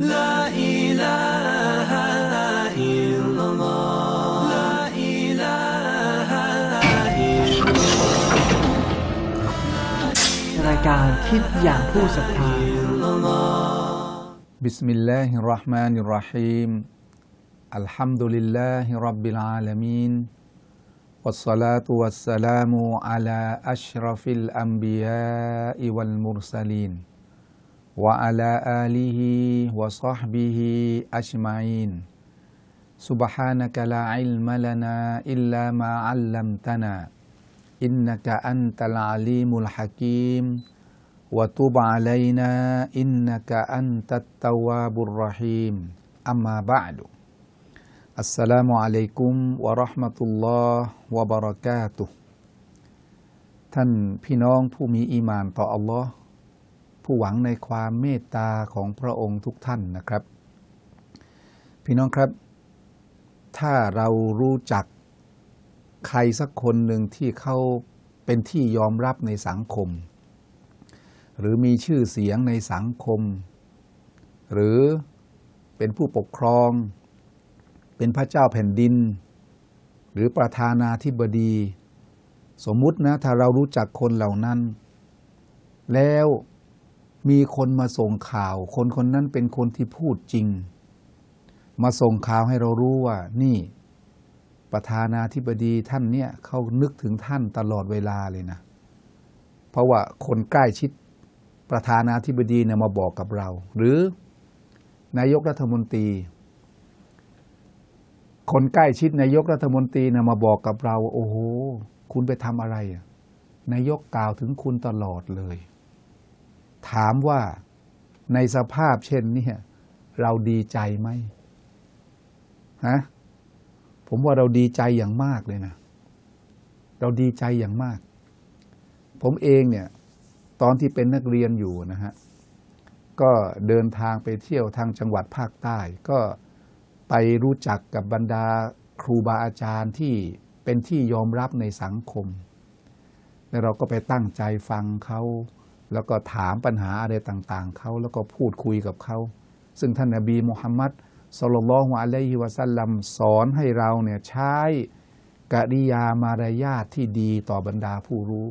لا إله إلا الله. لا إله إلا الله ركعت بسم الله الرحمن الرحيم. الحمد لله رب العالمين والصلاة والسلام على أشرف الأنبياء والمرسلين. وعلى آله وصحبه أجمعين سبحانك لا علم لنا إلا ما علمتنا إنك أنت العليم الحكيم وتب علينا إنك أنت التواب الرحيم أما بعد السلام عليكم ورحمة الله وبركاته ท่านพี่น้องผู้มีอีหมานต่ออัลลอฮ์ ผู้หวังในความเมตตาของพระองค์ทุกท่านนะครับ พี่น้องครับ ถ้าเรารู้จักใครสักคนหนึ่งที่เขาเป็นที่ยอมรับในสังคม หรือมีชื่อเสียงในสังคม หรือเป็นผู้ปกครอง เป็นพระเจ้าแผ่นดิน หรือประธานาธิบดี สมมุตินะถ้าเรารู้จักคนเหล่านั้น แล้ว มีคนมาส่งข่าว คนคนนั้นเป็นคนที่พูดจริง มาส่งข่าวให้เรารู้ว่า นี่ ประธานาธิบดีท่านเนี่ยเขานึกถึงท่านตลอดเวลาเลยนะ เพราะว่าคนใกล้ชิดประธานาธิบดีเนี่ยมาบอกกับเรา หรือนายกรัฐมนตรี คนใกล้ชิดนายกรัฐมนตรีเนี่ยมาบอกกับเรา โอ้โห คุณไปทำอะไรนายกกล่าวถึงคุณตลอดเลย ถามว่าในสภาพเช่นนี้เราดีใจไหมฮะผมว่าเราดีใจอย่างมากเลยนะ เราดีใจอย่างมาก ผมเองเนี่ย ตอนที่เป็นนักเรียนอยู่นะฮะ ก็เดินทางไปเที่ยวทางจังหวัดภาคใต้ ก็ไปรู้จักกับบรรดาครูบาอาจารย์ที่เป็นที่ยอมรับในสังคม แล้วเราก็ไปตั้งใจฟังเขา แล้วก็ถามปัญหาอะไรต่างๆเขาแล้วก็พูดคุยกับเขา ซึ่งท่านนบีมุฮัมมัดสุลลัลฮุอะลัยฮิวะสัลลัมสอนให้เราเนี่ยใช้กริยามารยาทที่ดีต่อบรรดาผู้รู้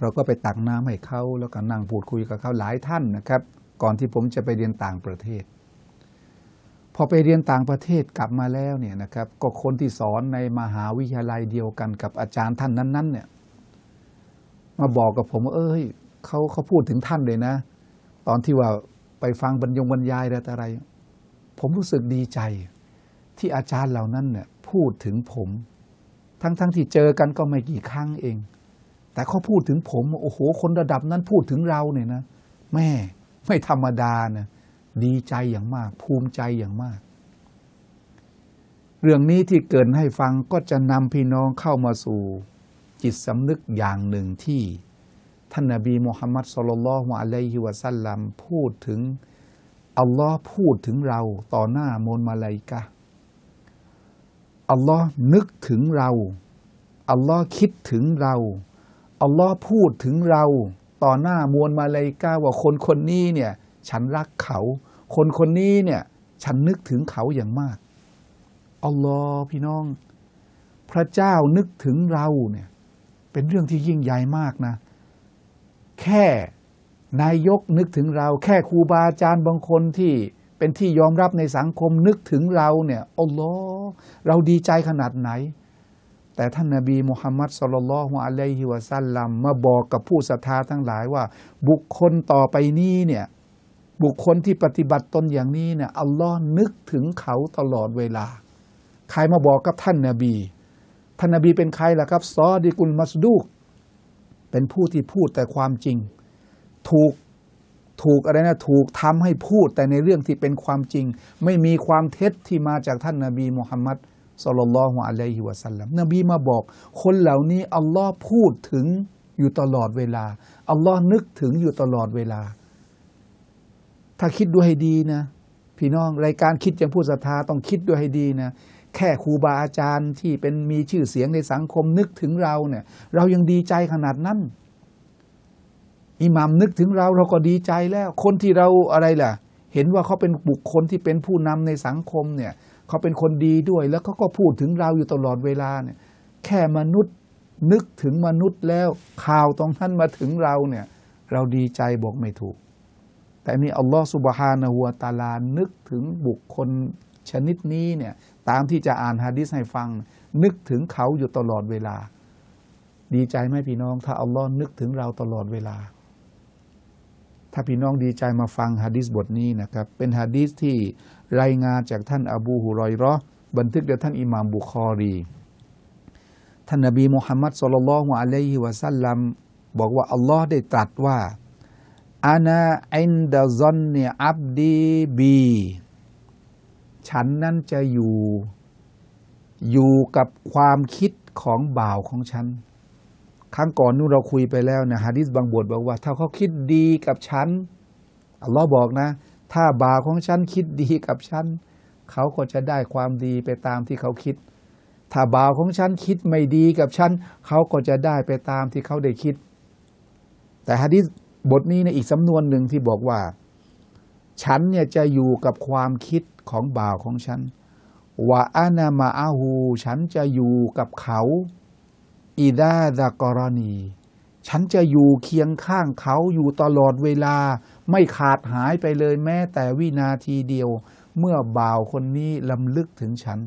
เราก็ไปตักน้ำให้เขาแล้วก็นั่งพูดคุยกับเขาหลายท่านนะครับ ก่อนที่ผมจะไปเรียนต่างประเทศ พอไปเรียนต่างประเทศกลับมาแล้วเนี่ยนะครับ ก็คนที่สอนในมหาวิทยาลัยเดียวกันกับอาจารย์ท่านนั้นๆเนี่ยมาบอกกับผมว่าเอ้ย เขาเขาพูดถึงท่านเลยนะ ตอนที่ว่าไปฟังบรรยงบรรยายอะไรอะไร ผมรู้สึกดีใจ ที่อาจารย์เหล่านั้นเนี่ยพูดถึงผม ทั้งๆทที่เจอกันก็ไม่กี่ครั้งเอง แต่เขาพูดถึงผมโอ้โห คนระดับนั้นพูดถึงเราเนี่ยนะ แม่ไม่ธรรมดานะดีใจอย่างมาก ภูมิใจอย่างมาก เรื่องนี้ที่เกินให้ฟังก็จะนำพี่น้องเข้ามาสู่จิตสำนึกอย่างหนึ่งที่ ท่านนบีมุฮัมมัดสุลลัลฮุอะลัยฮิวะสัลลัมพูดถึงอัลลอฮ์พูดถึงเราต่อหน้ามนมาลายกะอัลลอฮ์นึกถึงเราอัลลอฮ์คิดถึงเราอัลลอฮ์พูดถึงเราต่อหน้ามวลมาลายกาว่าคนคนนี้เนี่ย ฉันรักเขา คนคนนี้เนี่ย ฉันนึกถึงเขาอย่างมากอัลลอฮ์พี่น้อง พระเจ้านึกถึงเราเนี่ย เป็นเรื่องที่ยิ่งใหญ่มากนะ แค่นายกนึกถึงเรา แค่ครูบาอาจารย์บางคนที่เป็นที่ยอมรับในสังคมนึกถึงเราเนี่ยอัลลอฮ์เราดีใจขนาดไหน แต่ท่านนาบีมุฮัมมัดสุลลัลฮุอะลัยฮิวะสัลลัมมาบอกกับผู้ศรัทธาทั้งหลายว่า บุคคลต่อไปนี้เนี่ยบุคคลที่ปฏิบัติตนอย่างนี้เนี่ยอัลลอฮ์นึกถึงเขาตลอดเวลา ใครมาบอกกับท่านนาบี ท่านนาบีเป็นใครล่ะครับซอดิกุลมัสดูก เป็นผู้ที่พูดแต่ความจริง ถูกถูกอะไรนะถูกทำให้พูดแต่ในเรื่องที่เป็นความจริง ไม่มีความเท็จที่มาจากท่านนาบีมุฮัมมัดสุลลัลฮุอะลัยฮิวะสัลลัมนบีมาบอก คนเหล่านี้อัลลอฮ์พูดถึงอยู่ตลอดเวลาอัลลอฮ์นึกถึงอยู่ตลอดเวลา ถ้าคิดดูให้ดีนะ พี่น้องรายการคิดอย่างผู้ศรัทธาต้องคิดด้วยให้ดีนะ แค่ครูบาอาจารย์ที่เป็นมีชื่อเสียงในสังคมนึกถึงเราเนี่ย เรายังดีใจขนาดนั้นอิหมัมนึกถึงเราเราก็ดีใจแล้ว คนที่เราอะไรล่ะ เห็นว่าเขาเป็นบุคคลที่เป็นผู้นำในสังคมเนี่ยเขาเป็นคนดีด้วย แล้วเขาก็พูดถึงเราอยู่ตลอดเวลาเนี่ย แค่มนุษย์นึกถึงมนุษย์แล้วข่าวตรงนั้นมาถึงเราเนี่ย เราดีใจบอกไม่ถูก แต่นี่อัลลอฮฺสุบฮานะฮูวะตาลานึกถึงบุคคล ชนิดนี้เนี่ยตามที่จะอ่านฮะดิษให้ฟัง นึกถึงเขาอยู่ตลอดเวลา ดีใจไหมพี่น้อง ถ้าอัลลอฮ์นึกถึงเราตลอดเวลา ถ้าพี่น้องดีใจมาฟังฮะดิษบทนี้นะครับ เป็นฮะดิษที่รายงานจากท่านอบูฮุรอยราะห์บันทึกโดยท่านอิหม่ามบุคอรีท่านนบีมุฮัมมัดสุลลัลฮุอะลัยฮิวะสัลลัมบอกว่าอัลลอฮ์ได้ตรัสว่าอานาอินดะซอนเนอับดีบี ฉันนั้นจะอยู่ อยู่กับความคิดของบ่าวของฉัน ครั้งก่อนนู้นเราคุยไปแล้วนะฮะดิษบางบทบอกว่า ถ้าเขาคิดดีกับฉันอัลลอฮ์บอกนะ ถ้าบ่าวของฉันคิดดีกับฉันเขาก็จะได้ความดีไปตามที่เขาคิด ถ้าบ่าวของฉันคิดไม่ดีกับฉันเขาก็จะได้ไปตามที่เขาได้คิด แต่ฮะดิษบทนี้ในอีกสำนวนหนึ่งที่บอกว่า ฉันเนี่ยจะอยู่กับความคิด ของบ่าวของฉันว่าอานามาอาหูฉันจะอยู่กับเขาอิดาดากรณี ฉันจะอยู่เคียงข้างเขาอยู่ตลอดเวลา ไม่ขาดหายไปเลยแม้แต่วินาทีเดียว เมื่อบ่าวคนนี้ลำลึกถึงฉัน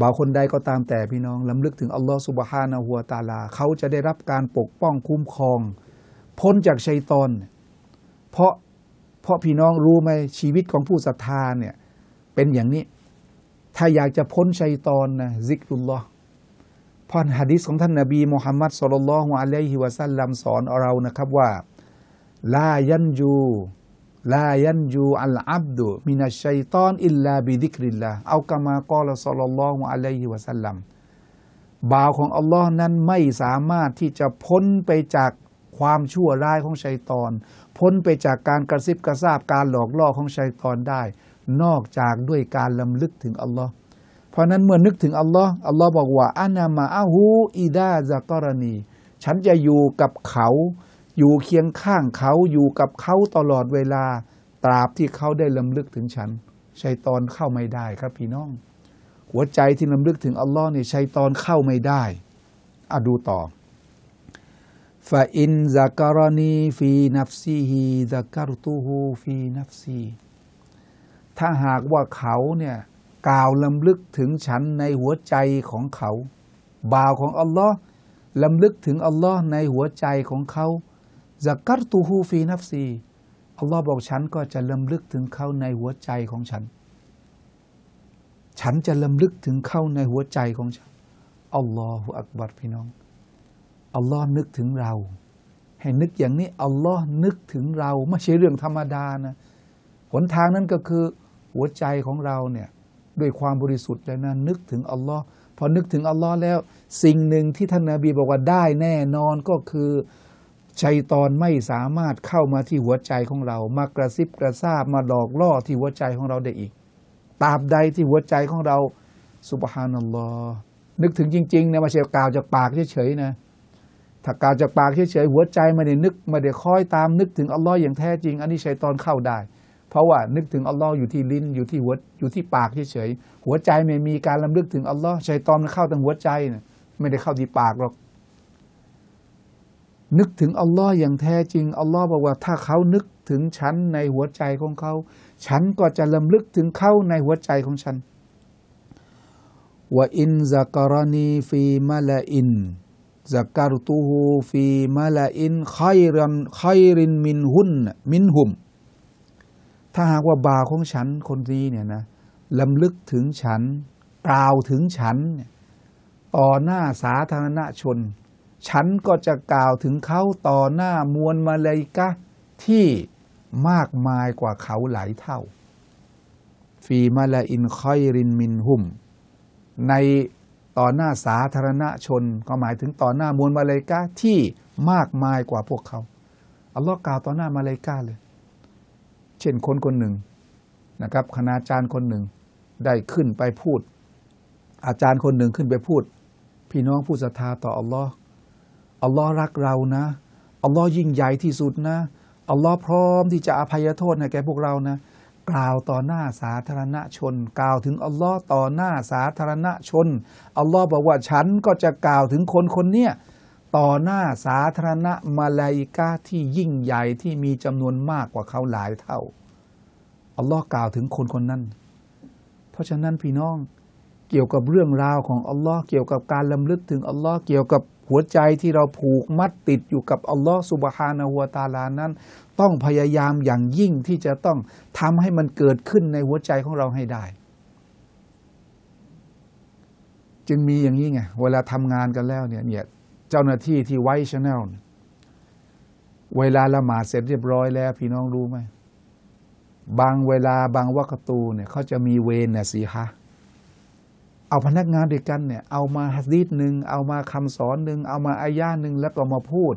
บ่าวคนใดก็ตามแต่พี่น้องลำลึกถึงอัลลอฮฺสุบฮานะฮัวตาลา เขาจะได้รับการปกป้องคุ้มครอง พ้นจากชัยตอน เพราะ เพราะพี่น้องรู้ไหมชีวิตของผู้ศรัทธาเนี่ยเป็นอย่างนี้ ถ้าอยากจะพ้นชัยตอนนะซิกรุลลอฮ์พรฮะดิษของท่านนบีมุฮัมมัดสุลลัลลอฮุอะลัยฮิวะสัลลัมสอนเรานะครับว่าลายันจูลายันจูอัลอับดุมินัชชัยตอนอิลลาบิดิกริลลาเอากามากอลสุลลัลลอฮุอะลัยฮิวะสัลลัมบ่าวของอัลลอฮ์นั้นไม่สามารถที่จะพ้นไปจาก ความชั่วร้ายของชัยตอน พ้นไปจากการกระซิบกระซาบการหลอกล่อของชัยตอนได้ นอกจากด้วยการลำลึกถึงอัลลอฮ์เพราะนั้นเมื่อนึกถึงอัลลอฮ์อัลลอฮ์บอกว่าอานามาอาหูอิดาซากรณี ฉันจะอยู่กับเขา อยู่เคียงข้างเขาอยู่กับเขาตลอดเวลา ตราบที่เขาได้ลำลึกถึงฉันชัยตอนเข้าไม่ได้ครับพี่น้อง หัวใจที่ลำลึกถึงอัลลอฮ์เนี่ยชัยตอนเข้าไม่ได้อะดูต่อ ฟาอินซาการนีฟีนัฟซีฮีซาการตูฮูฟีนัฟซีถ้าหากว่าเขาเนี่ยกล่าวลำลึกถึงฉันในหัวใจของเขา บ่าวของอัลลอฮ์ลำลึกถึงอัลลอฮ์ในหัวใจของเขาซาการตูฮูฟีนัฟซีอัลลอฮ์บอกฉันก็จะลำลึกถึงเขาในหัวใจของฉัน ฉันจะลำลึกถึงเขาในหัวใจของฉันอัลลอฮฺอักบัรพี่น้อง อัลลอฮ์นึกถึงเรา ให้นึกอย่างนี้อัลลอฮ์นึกถึงเราไม่ใช่เรื่องธรรมดานะหนทางนั้นก็คือหัวใจของเราเนี่ยด้วยความบริสุทธิ์แล้วนะนึกถึงอัลลอฮ์พอนึกถึงอัลลอฮ์แล้ว สิ่งหนึ่งที่ท่านนาบีบอกว่าได้แน่นอนก็คือชัยตอนไม่สามารถเข้ามาที่หัวใจของเรา มากระซิบกระซาบมาหลอกล่อที่หัวใจของเราได้อีกตราบใดที่หัวใจของเราสุบฮานัลลอฮ์นึกถึงจริงๆนะไม่ใช่กล่าวจากปากเฉยๆนะ ถ้ากล่าวจากปากเฉยๆหัวใจไม่ได้นึกไม่ได้คอยตามนึกถึงอัลลอฮ์อย่างแท้จริง อันนี้ชัยตอนเข้าได้ เพราะว่านึกถึงอัลลอฮ์อยู่ที่ลิ้นอยู่ที่หัวอยู่ที่ปากเฉยๆหัวใจไม่มีการลำลึกถึงอัลลอฮ์ชัยตอนมันเข้าทางหัวใจนะไม่ได้เข้าที่ปากหรอกนึกถึงอัลลอฮ์อย่างแท้จริงอัลลอฮ์บอกว่าถ้าเขานึกถึงฉันในหัวใจของเขา ฉันก็จะลำลึกถึงเขาในหัวใจของฉันว่าอินซักรณีฟีมาลาอิน ซักการตูฮูฟีมาลาอินไครันไครินมินหุนมินหุม ถ้าหากว่าบ่าวของฉันคนนี้เนี่ยนะลำลึกถึงฉัน กล่าวถึงฉัน ต่อหน้าสาธารณชน ฉันก็จะกล่าวถึงเขาต่อหน้ามวลมาเลยกะที่มากมายกว่าเขาหลายเท่า ฟีมาลาอินไครินมินหุม ใน ต่อหน้าสาธารณชน ก็หมายถึงต่อหน้ามวลมาเลกาที่มากมายกว่าพวกเขาอัลลอฮ์กล่าวต่อหน้ามาเลกาเลย เช่นคนคนหนึ่งนะครับคณาจารย์คนหนึ่งได้ขึ้นไปพูด อาจารย์คนหนึ่งขึ้นไปพูด พี่น้องผู้ศรัทธาต่ออัลลอฮ์อัลลอฮ์รักเรานะอัลลอฮ์ยิ่งใหญ่ที่สุดนะอัลลอฮ์พร้อมที่จะอภัยโทษให้แก่พวกเรานะ กล่าวต่อหน้าสาธารณชน กล่าวถึงอัลลอฮ์ต่อหน้าสาธารณชนอัลลอฮ์บอกว่าฉันก็จะกล่าวถึงคนคนเนี้ยต่อหน้าสาธารณมาลาอิกาที่ยิ่งใหญ่ที่มีจำนวนมากกว่าเขาหลายเท่าอัลลอฮ์กล่าวถึงคนคนนั้น เพราะฉะนั้นพี่น้องเกี่ยวกับเรื่องราวของอัลลอฮ์เกี่ยวกับการลำลึกถึงอัลลอฮ์เกี่ยวกับ หัวใจที่เราผูกมัดติดอยู่กับอัลลอฮ์สุบฮานะฮูวตาลานั้น ต้องพยายามอย่างยิ่งที่จะต้องทำให้มันเกิดขึ้นในหัวใจของเราให้ได้ จึงมีอย่างนี้ไง เวลาทำงานกันแล้วเนี่ยเนี่ยเจ้าหน้าที่ที่ไว้ชแนลเวลาละหมาดเสร็จเรียบร้อยแล้ว พี่น้องรู้ไหมบางเวลาบางวักตูเนี่ยเขาจะมีเวรเนี่ยสีฮะ เอาพนักงานด้วยกันเนี่ยเอามาฮัดดีษหนึ่งเอามาคำสอนหนึ่งเอามาอายาหนึ่งแล้วก็มาพูด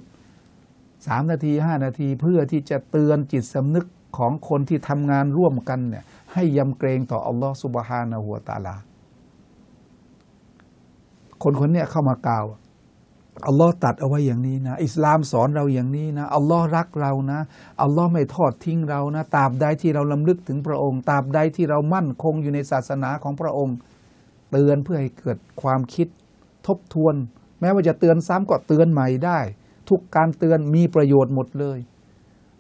สามนาทีห้านาทีเพื่อที่จะเตือนจิตสำนึกของคนที่ทำงานร่วมกันเนี่ยให้ยำเกรงต่ออัลลอฮฺสุบฮานะหัวตาลา คนคนเนี้ยเข้ามากล่าวอัลลอฮ์ตัดเอาไว้อย่างนี้นะ อิสลามสอนเราอย่างนี้นะ อัลลอฮ์รักเรานะ อัลลอฮ์ไม่ทอดทิ้งเรานะตราบใดที่เราลำลึกถึงพระองค์ตราบใดที่เรามั่นคงอยู่ในศาสนาของพระองค์ เตือนเพื่อให้เกิดความคิดทบทวน แม้ว่าจะเตือนซ้ำก็เตือนใหม่ได้ ทุกการเตือนมีประโยชน์หมดเลย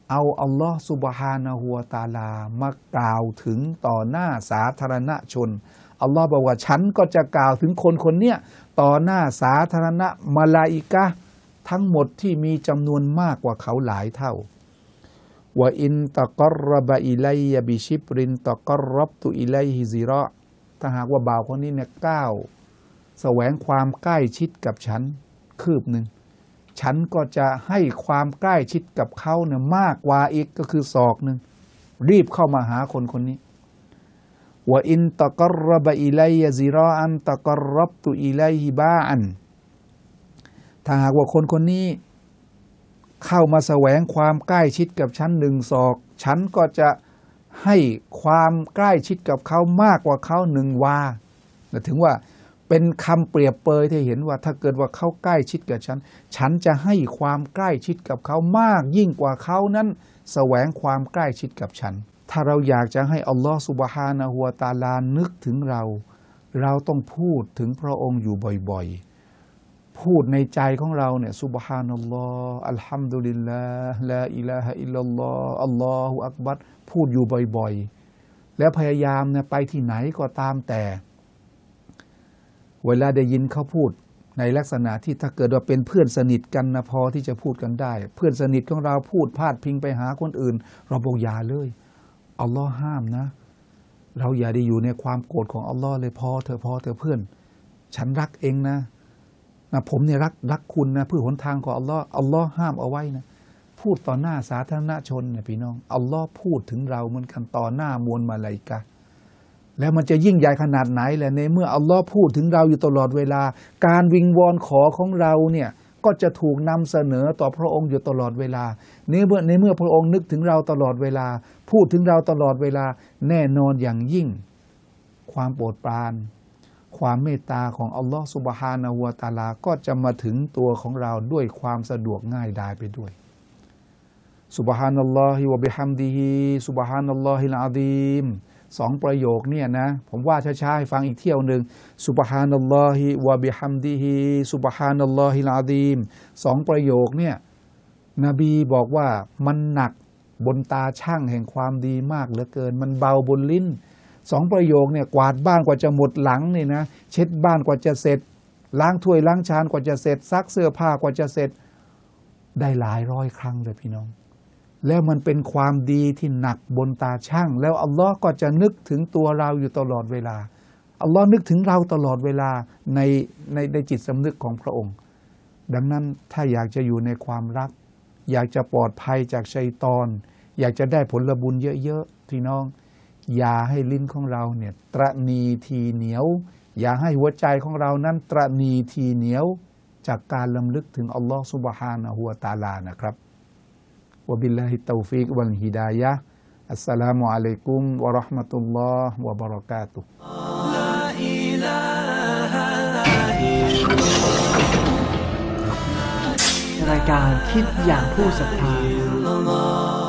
เอาอัลลอฮ์สุบฮานะฮัวตาลามากล่าวถึงต่อหน้าสาธารณชนอัลลอฮ์บอกว่าฉันก็จะกล่าวถึงคนคนเนี้ยต่อหน้าสาธารณมาลาอิกะทั้งหมดที่มีจำนวนมากกว่าเขาหลายเท่าว่าอินตะกรบะอิไลยบิชิบรินตะกรบตุอิไลฮิซิระ ถ้าหากว่าบ่าวคนนี้เนี่ยก้าวแสวงความใกล้ชิดกับฉันคืบหนึ่งฉันก็จะให้ความใกล้ชิดกับเขาเนี่ยมากกว่าอีกก็คือศอกหนึ่งรีบเข้ามาหาคนคนนี้ว่าอินตะกรบอิไลยซิรออันตะกรบตุอิไลฮิบาอันถ้าหากว่าคนคนนี้ เข้ามาแสวงความใกล้ชิดกับฉันหนึ่งศอก ฉันก็จะ ให้ความใกล้ชิดกับเขามากกว่าเขาหนึ่งวาถึงว่าเป็นคำเปรียบเปยที่เห็นว่าถ้าเกิดว่าเขาใกล้ชิดกับฉัน ฉันจะให้ความใกล้ชิดกับเขามากยิ่งกว่าเขานั้นแสวงความใกล้ชิดกับฉัน ถ้าเราอยากจะให้อัลลอฮฺสุบฮานะฮัวตาลานึกถึงเรา เราต้องพูดถึงพระองค์อยู่บ่อยๆ พูดในใจของเราเนี่ยสุบฮานัลลอฮ์อัลฮัมดุลิลลาห์ลาอิลาฮะอิลลัลลอฮ์อัลลอฮฺอักบัรพูดอยู่บ่อยๆ แล้วพยายามเนี่ยไปที่ไหนก็ตามแต่ เวลาได้ยินเขาพูดในลักษณะที่ถ้าเกิดว่าเป็นเพื่อนสนิทกันนะพอที่จะพูดกันได้ เพื่อนสนิทของเราพูดพาดพิงไปหาคนอื่น เราบอกอย่าเลยอัลลอฮ์ห้ามนะ เราอย่าได้อยู่ในความโกรธของอัลลอฮ์เลยพอเธอพอเธอเพื่อน ฉันรักเองนะ นะผมเนี่ยรักรักคุณนะเพื่อหนทางของอัลลอฮ์อัลลอฮ์ห้ามเอาไว้นะพูดต่อหน้าสาธารณชนเนี่ยพี่น้องอัลลอฮ์พูดถึงเราเหมือนกันต่อหน้ามวลมาลาอิกะแล้วมันจะยิ่งใหญ่ขนาดไหนแหละในเมื่ออัลลอฮ์พูดถึงเราอยู่ตลอดเวลา การวิงวอนขอของเราเนี่ยก็จะถูกนำเสนอต่อพระองค์อยู่ตลอดเวลาในเมื่อในเมื่อพระองค์นึกถึงเราตลอดเวลา พูดถึงเราตลอดเวลา แน่นอนอย่างยิ่ง ความโปรดปราน ความเมตตาของอัลลอฮ์สุบฮานะฮูวตาลาก็จะมาถึงตัวของเราด้วยความสะดวกง่ายดายไปด้วยสุบฮานัลลอฮิวะบิฮัมดิฮิสุบฮานัลลอฮิลอาดีมสองประโยคเนี่ยนะผมว่าช้าๆให้ฟังอีกเที่ยวหนึ่งสุบฮานัลลอฮิวะบิฮัมดิฮิสุบฮานัลลอฮิลอาดีมสองประโยคเนี่ยนบีบอกว่ามันหนักบนตาช่างแห่งความดีมากเหลือเกิน มันเบาบนลิ้น สองประโยคเนี่ยกวาดบ้านกว่าจะหมดหลังนี่นะเช็ดบ้านกว่าจะเสร็จ ล้างถ้วยล้างชานกว่าจะเสร็จซักเสื้อผ้ากว่าจะเสร็จ ได้หลายร้อยครั้งเลยพี่น้อง แล้วมันเป็นความดีที่หนักบนตาช่าง แล้วอัลลอฮ์ก็จะนึกถึงตัวเราอยู่ตลอดเวลาอัลลอฮ์นึกถึงเราตลอดเวลาในในในจิตสำนึกของพระองค์ ดังนั้นถ้าอยากจะอยู่ในความรัก อยากจะปลอดภัยจากชัยตอน อยากจะได้ผลบุญเยอะๆพี่น้อง อย่าให้ลิ้นของเราเนี่ยตระนีทีเหนียว อย่าให้หัวใจของเรานั้นตระนีทีเหนียวจากการลำลึกถึงอัลลอฮ์สุบฮานะฮูวะตาลานะครับวบิลลาฮิตตอฟิกวัลฮิดายะอัสสลามุอะลัยกุมวะราะห์มะตุลลอฮ์วะบะเราะกาตุรายการคิดอย่างผู้ศรัทธา